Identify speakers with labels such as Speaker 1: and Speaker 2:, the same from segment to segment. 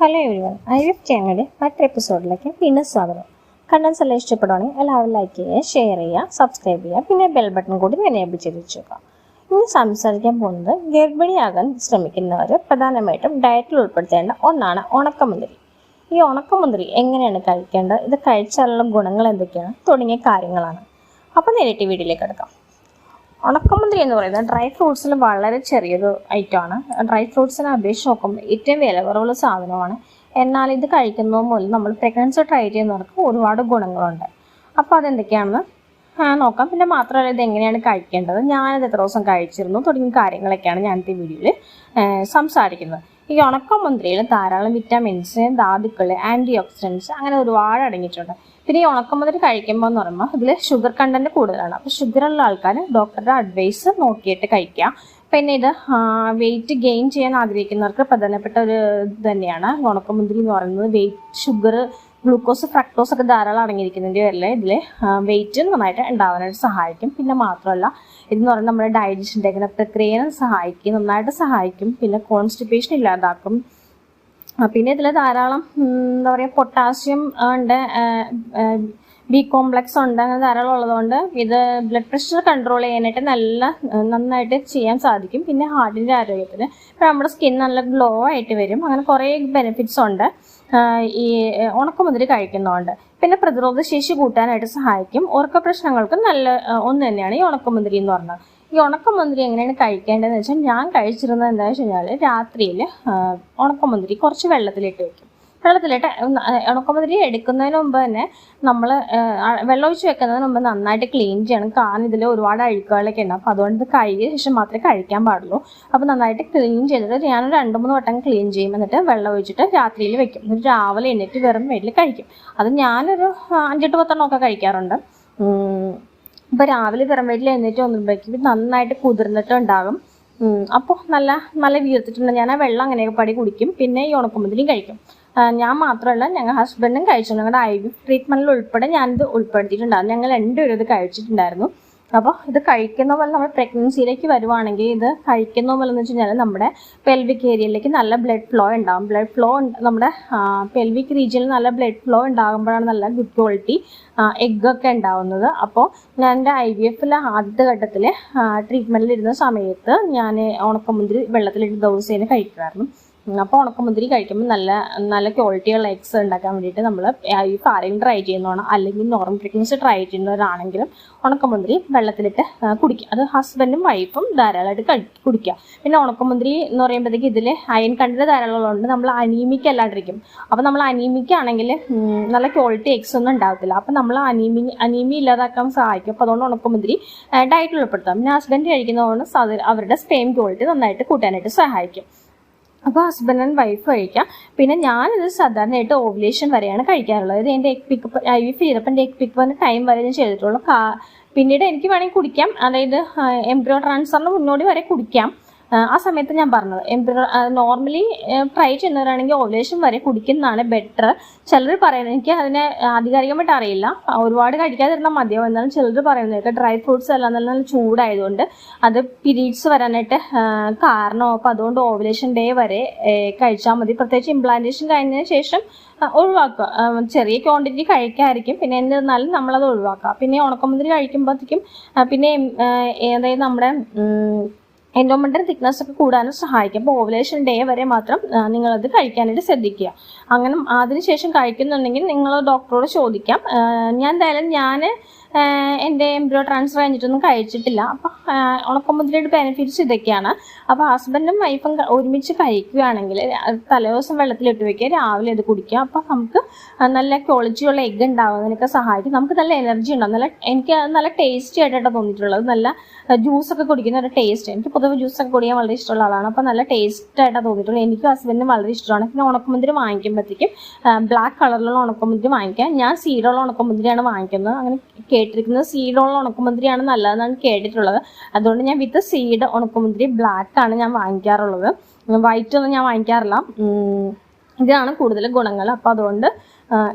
Speaker 1: Hello everyone I F ചാനലിന്റെ മറ്റൊരു എപ്പിസോഡിലേക്ക് വീണ്ടും സ്വാഗതം. കണ്ടൻസ് എല്ലാം ഇഷ്ടപ്പെടുവാണെങ്കിൽ എല്ലാവരും ലൈക്ക് ചെയ്യുക ഷെയർ ചെയ്യുക സബ്സ്ക്രൈബ് ചെയ്യുക പിന്നെ ബെൽ ബട്ടൺ കൂടി എനേബിൾ ചെയ്ത് വെച്ചേക്കാം ഇന്ന് സംസാരിക്കാൻ പോകുന്നത് ഗർഭിണിയാകാൻ ശ്രമിക്കുന്നവർ പ്രധാനമായിട്ടും ഡയറ്റിൽ ഉൾപ്പെടുത്തേണ്ട ഒന്നാണ് ഉണക്കമുന്തിരി. ഈ ഉണക്കമുന്തിരി എങ്ങനെയാണ് കഴിക്കേണ്ടത്? ഇത് കഴിച്ചാലുള്ള ഗുണങ്ങൾ എന്തൊക്കെയാണ്? തുടങ്ങിയ കാര്യങ്ങളാണ്. അപ്പോൾ നേരിട്ട് വീട്ടിലേക്ക് എടുക്കാം ഉണക്കമുന്തിരി എന്ന് പറയുന്നത് ഡ്രൈ ഫ്രൂട്ട്സിൽ വളരെ ചെറിയൊരു ഐറ്റമാണ് ഡ്രൈ ഫ്രൂട്ട്സിനെ അപേക്ഷിച്ച് നോക്കുമ്പോൾ ഏറ്റവും വില കുറവുള്ള സാധനമാണ്. എന്നാൽ ഇത് കഴിക്കുന്നത് മൂലം നമ്മൾ പ്രഗ്നൻസി ട്രൈ ചെയ്യുന്നവർക്ക് ഒരുപാട് ഗുണങ്ങളുണ്ട്. അപ്പോൾ അതെന്തൊക്കെയാണെന്ന് നോക്കാം. പിന്നെ മാത്രമല്ല ഇത് എങ്ങനെയാണ് കഴിക്കേണ്ടത്? ഞാനത് എത്ര ദിവസം കഴിച്ചിരുന്നു? തുടങ്ങിയ കാര്യങ്ങളൊക്കെയാണ് ഞാനത്തെ വീഡിയോയിൽ സംസാരിക്കുന്നത്. ഈ ഉണക്കമുന്തിരിയിൽ ധാരാളം വിറ്റാമിൻസ് ധാതുക്കൾ ആന്റി ഓക്സിഡൻസ് അങ്ങനെ ഒരുപാട് അടങ്ങിയിട്ടുണ്ട്. പിന്നെ ഈ ഉണക്കമുന്തിരി കഴിക്കുമ്പോൾ എന്ന് പറയുമ്പോൾ ഇതിൽ ഷുഗർ കണ്ടന്റ് കൂടുതലാണ്. അപ്പോൾ ഷുഗർ ഉള്ള ആൾക്കാർ ഡോക്ടറുടെ അഡ്വൈസ് നോക്കിയിട്ട് കഴിക്കുക. പിന്നെ ഇത് വെയിറ്റ് ഗെയിൻ ചെയ്യാൻ ആഗ്രഹിക്കുന്നവർക്ക് പ്രധാനപ്പെട്ട ഒരു തന്നെയാണ്. ഉണക്കമുന്തിരി എന്ന് പറയുന്നത് വെയിറ്റ് ഷുഗർ ഗ്ലൂക്കോസ് ഫ്രക്ടോസ് ഒക്കെ ധാരാളം അടങ്ങിയിരിക്കുന്നതിന്റെ പേരിൽ ഇതിൽ വെയിറ്റ് നന്നായിട്ട് ഉണ്ടാവാനായിട്ട് സഹായിക്കും. പിന്നെ മാത്രമല്ല ഇതെന്ന് പറയുന്നത് നമ്മുടെ ഡൈജഷൻ ഇങ്ങനെ പ്രക്രിയനെ സഹായിക്കും നന്നായിട്ട് സഹായിക്കും. പിന്നെ കോൺസ്റ്റിപ്പേഷൻ ഇല്ലാതാക്കും. പിന്നെ ഇതിൽ ധാരാളം എന്താ പറയുക പൊട്ടാസ്യം ഉണ്ട് ബി കോംപ്ലക്സ് ഉണ്ട് അങ്ങനെ ധാരാളം ഉള്ളതുകൊണ്ട് ഇത് ബ്ലഡ് പ്രഷർ കൺട്രോൾ ചെയ്യാനായിട്ട് നല്ല നന്നായിട്ട് ചെയ്യാൻ സാധിക്കും. പിന്നെ ഹാർട്ടിന്റെ ആരോഗ്യത്തിന്. നമ്മുടെ സ്കിൻ നല്ല ഗ്ലോ ആയിട്ട് വരും. അങ്ങനെ കുറേ ബെനിഫിറ്റ്സ് ഉണ്ട്. ഈ ഉണക്കമുതിരി കഴിക്കുന്നുണ്ട്. പിന്നെ പ്രതിരോധ ശേഷി കൂട്ടാനായിട്ട് സഹായിക്കും. ഉറക്ക പ്രശ്നങ്ങൾക്ക് നല്ല ഒന്ന് തന്നെയാണ് ഈ ഉണക്കമുന്തിരി എന്ന് പറഞ്ഞത്. ഈ ഉണക്കമുന്തിരി എങ്ങനെയാണ് കഴിക്കേണ്ടതെന്ന് വെച്ചാൽ ഞാൻ കഴിച്ചിരുന്നത് എന്താണെന്ന് വെച്ച് കഴിഞ്ഞാൽ രാത്രിയിൽ ഉണക്കമുന്തിരി കുറച്ച് വെള്ളത്തിലിട്ട് വെക്കും. വെള്ളത്തിലിട്ട് ഉണക്കമുതിരി എടുക്കുന്നതിന് മുമ്പ് തന്നെ നമ്മൾ വെള്ളം ഒഴിച്ച് വെക്കുന്നതിന് മുമ്പ് നന്നായിട്ട് ക്ലീൻ ചെയ്യണം. കാരണം ഇതിൽ ഒരുപാട് അഴുക്കുകളൊക്കെ ഉണ്ട്. അപ്പോൾ അതുകൊണ്ട് കഴുകിയ ശേഷം മാത്രമേ കഴിക്കാൻ പാടുള്ളൂ. അപ്പോൾ നന്നായിട്ട് ക്ലീൻ ചെയ്തിട്ട് ഞാൻ രണ്ട് മൂന്ന് വട്ടം ക്ലീൻ ചെയ്യും. എന്നിട്ട് വെള്ളം ഒഴിച്ചിട്ട് രാത്രിയിൽ വെക്കും. എന്നിട്ട് രാവിലെ എണ്ണിട്ട് വെറും വീട്ടിൽ കഴിക്കും. അത് ഞാനൊരു അഞ്ചെട്ട് അഞ്ചെട്ട് പത്തെണ്ണമൊക്കെ കഴിക്കാറുണ്ട്. ഇപ്പോൾ രാവിലെ വെറും വീട്ടിൽ എഴുന്നേറ്റ് ഇത് നന്നായിട്ട് കുതിർന്നിട്ടുണ്ടാകും. അപ്പോൾ നല്ല നല്ല വീർത്തിട്ടുണ്ട് ഞാൻ ആ വെള്ളം അങ്ങനെയൊക്കെ പടി കുടിക്കും. പിന്നെ ഈ ഉണക്കമുന്തിരിയും കഴിക്കും. ഞാൻ മാത്രമല്ല ഞങ്ങൾ ഹസ്ബൻഡും കഴിച്ചു. ഞങ്ങളുടെ ഐ വി ട്രീറ്റ്മെന്റിൽ ഉൾപ്പെടെ ഞാനിത് ഉൾപ്പെടുത്തിയിട്ടുണ്ടായിരുന്നു. ഞങ്ങൾ രണ്ടുപേരും ഇത് കഴിച്ചിട്ടുണ്ടായിരുന്നു. അപ്പോൾ ഇത് കഴിക്കുന്ന പോലെ നമ്മൾ പ്രഗ്നൻസിയിലേക്ക് വരുവാണെങ്കിൽ ഇത് കഴിക്കുന്ന പോലെ എന്ന് വെച്ച് കഴിഞ്ഞാൽ നമ്മുടെ പെൽവിക് ഏരിയയിലേക്ക് നല്ല ബ്ലഡ് ഫ്ലോ ഉണ്ടാകും ബ്ലഡ് ഫ്ലോ നമ്മുടെ പെൽവിക് റീജിയനിൽ നല്ല ബ്ലഡ് ഫ്ലോ ഉണ്ടാകുമ്പോഴാണ് നല്ല ഗുഡ് ക്വാളിറ്റി എഗ് ഒക്കെ ഉണ്ടാവുന്നത്. അപ്പോൾ ഞാൻ എന്റെ ഐ വി എഫിലെ ആദ്യത്തെ ഘട്ടത്തിൽ ട്രീറ്റ്മെന്റിൽ ഇരുന്ന സമയത്ത് ഞാൻ ഉണക്കമുന്തിരി വെള്ളത്തിലിട്ട് ദിവസേന കഴിക്കുമായിരുന്നു അപ്പോൾ ഉണക്കമുന്തിരി കഴിക്കുമ്പോൾ നല്ല നല്ല ക്വാളിറ്റിയുള്ള എഗ്സ് ഉണ്ടാക്കാൻ വേണ്ടിയിട്ട് നമ്മൾ ഈ ആരെങ്കിലും ട്രൈ ചെയ്യുന്നതാണ്. അല്ലെങ്കിൽ നോർമൽ പ്രഗ്നൻസി ട്രൈ ചെയ്യുന്നവരാണെങ്കിലും ഉണക്കമുന്തിരി വെള്ളത്തിലിട്ട് കുടിക്കുക. അത് ഹസ്ബൻഡും വൈഫും ധാരാളമായിട്ട് കുടിക്കുക. പിന്നെ ഉണക്കമുന്തിരി എന്ന് പറയുമ്പോഴത്തേക്ക് ഇതിൽ അയൺ കണ്ടന്റ് ഉണ്ട് നമ്മൾ അനീമിക്ക് അല്ലാണ്ടിരിക്കും. അപ്പോൾ നമ്മൾ അനീമിക്ക് ആണെങ്കിൽ നല്ല ക്വാളിറ്റി എഗ്സ് ഒന്നും ഉണ്ടാകത്തില്ല അപ്പോൾ നമ്മൾ അനീമി അനീമി ഇല്ലാതാക്കാൻ സഹായിക്കും. അപ്പോൾ അതുകൊണ്ട് ഉണക്കമുന്തിരി ഡയറ്റിൽ ഉൾപ്പെടുത്താം. പിന്നെ ഹസ്ബൻഡ് കഴിക്കുന്നതുകൊണ്ട് അവരുടെ സ്പെയിം ക്വാളിറ്റി നന്നായിട്ട് കൂട്ടാനായിട്ട് സഹായിക്കും. അപ്പോൾ ഹസ്ബൻഡ് ആൻഡ് വൈഫ് കഴിക്കാം. പിന്നെ ഞാനിത് സാധാരണയായിട്ട് ഓവുലേഷൻ വരെയാണ് കഴിക്കാറുള്ളത്. ഇത് എന്റെ എഗ് പിക്കപ്പ് ഐ വി ചെയ്തപ്പോൾ എന്റെ പിക്കപ്പ് പിക്കപ്പിന് ടൈം വരെ ഞാൻ ചെയ്തിട്ടുള്ളൂ. പിന്നീട് എനിക്ക് വേണമെങ്കിൽ കുടിക്കാം. അതായത് എംബ്രോ ട്രാൻസ്ഫറിന് മുന്നോടി വരെ കുടിക്കാം. ആ, സമയത്ത് ഞാൻ പറഞ്ഞത്. നോർമലി ട്രൈ ചെയ്യുന്നവരാണെങ്കിൽ ഓവലേഷൻ വരെ കുടിക്കുന്നതാണ് ബെറ്റർ ചിലർ പറയുന്നത് എനിക്ക് അതിനെ ആധികാരികമായിട്ട് അറിയില്ല. ഒരുപാട് കഴിക്കാതിരുന്നാൽ മതിയാവും. എന്നാലും ചിലർ പറയുന്നത് ഡ്രൈ ഫ്രൂട്ട്സ് എല്ലാം നല്ല നല്ല ചൂടായതുകൊണ്ട് അത് പിരീഡ്സ് വരാനായിട്ട് കാരണം. അപ്പോൾ അതുകൊണ്ട് ഓവലേഷൻ ഡേ വരെ കഴിച്ചാൽ മതി. പ്രത്യേകിച്ച് ഇംപ്ലാന്റേഷൻ കഴിഞ്ഞതിന് ശേഷം ഒഴിവാക്കുക. ചെറിയ ക്വാണ്ടിറ്റി കഴിക്കാതിരിക്കും. പിന്നെ എന്നിരുന്നാലും നമ്മളത് ഒഴിവാക്കുക. പിന്നെ ഉണക്കമുന്തിരി കഴിക്കുമ്പോഴത്തേക്കും പിന്നെ അതായത് നമ്മുടെ എൻഡോമെന്റൽ തിക്നെസ് ഒക്കെ കൂടാനും സഹായിക്കും. അപ്പോൾ ഓവലേഷൻ ഡേ വരെ മാത്രം നിങ്ങളത് കഴിക്കാനായിട്ട് ശ്രദ്ധിക്കുക. അങ്ങനെ അതിനുശേഷം കഴിക്കുന്നുണ്ടെങ്കിൽ നിങ്ങൾ ഡോക്ടറോട് ചോദിക്കാം. ഞാൻ എന്തായാലും ഞാൻ എന്റെ എംബ്രോ ട്രാൻസ്ഫർ കഴിഞ്ഞിട്ടൊന്നും കഴിച്ചിട്ടില്ല. അപ്പം ഉണക്കമുന്തിരിയുടെ ബെനിഫിറ്റ്സ് ഇതൊക്കെയാണ്. അപ്പോൾ ഹസ്ബൻഡും വൈഫും ഒരുമിച്ച് കഴിക്കുകയാണെങ്കിൽ തലേദിവസം വെള്ളത്തിലിട്ട് വെക്കുക രാവിലെ അത് കുടിക്കുക. അപ്പോൾ നമുക്ക് നല്ല ക്വാളിറ്റിയുള്ള എഗ്ഗ് ഉണ്ടാവുന്നതിനൊക്കെ സഹായിക്കും. നമുക്ക് നല്ല എനർജി ഉണ്ടാവും. നല്ല എനിക്ക് നല്ല ടേസ്റ്റി ആയിട്ടാണ് തോന്നിയിട്ടുള്ളത്. നല്ല ജ്യൂസൊക്കെ കുടിക്കുന്ന ഒരു ടേസ്റ്റ് എനിക്ക് പൊതുവെ ജ്യൂസൊക്കെ കുടിക്കാൻ വളരെ ഇഷ്ടമുള്ള ആളാണ്. അപ്പോൾ നല്ല ടേസ്റ്റ് ആയിട്ടാണ് തോന്നിയിട്ടുള്ളത്. എനിക്കും ഹസ്ബൻഡിനും വളരെ ഇഷ്ടമാണ്. പിന്നെ ഉണക്കമുന്തിരി വാങ്ങിക്കുമ്പോഴത്തേക്കും ബ്ലാക്ക് കളറിലുള്ള ഉണക്കമുന്തിരി വാങ്ങിക്കാം ഞാൻ സീഡുള്ള ഉണക്കമുന്തിരിയാണ് വാങ്ങിക്കുന്നത്. അങ്ങനെ കേട്ടിരിക്കുന്നത് സീഡുള്ള ഉണക്കമുന്തിരിയാണ് നല്ലതെന്നാണ് കേട്ടിട്ടുള്ളത്. അതുകൊണ്ട് ഞാൻ വിത്ത് സീഡ് ഉണക്കമുന്തിരി ബ്ലാക്ക് ആണ് ഞാൻ വാങ്ങിക്കാറുള്ളത്. വൈറ്റ് ഒന്നും ഞാൻ വാങ്ങിക്കാറില്ല. ഇതാണ് കൂടുതൽ ഗുണങ്ങൾ. അപ്പോൾ അതുകൊണ്ട്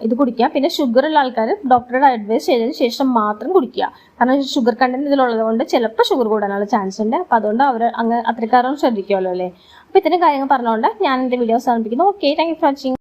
Speaker 1: ഇത് കുടിക്കുക. പിന്നെ ഷുഗർ ഉള്ള ആൾക്കാർ ഡോക്ടറുടെ അഡ്വൈസ് ചെയ്തതിന് ശേഷം മാത്രം കുടിക്കുക. കാരണം ഷുഗർ കണ്ടന്റ് ഇതിലുള്ളത് കൊണ്ട് ചിലപ്പോൾ ഷുഗർ കൂടാനുള്ള ചാൻസ് ഉണ്ട്. അപ്പോൾ അതുകൊണ്ട് അവർ അങ്ങ് അത്രക്കാരും ശ്രദ്ധിക്കുമല്ലോ അല്ലേ? അപ്പോൾ ഇത്തരം കാര്യങ്ങൾ പറഞ്ഞുകൊണ്ട് ഞാൻ എന്റെ വീഡിയോ അവസാനിപ്പിക്കുന്നു. Okay thank you for watching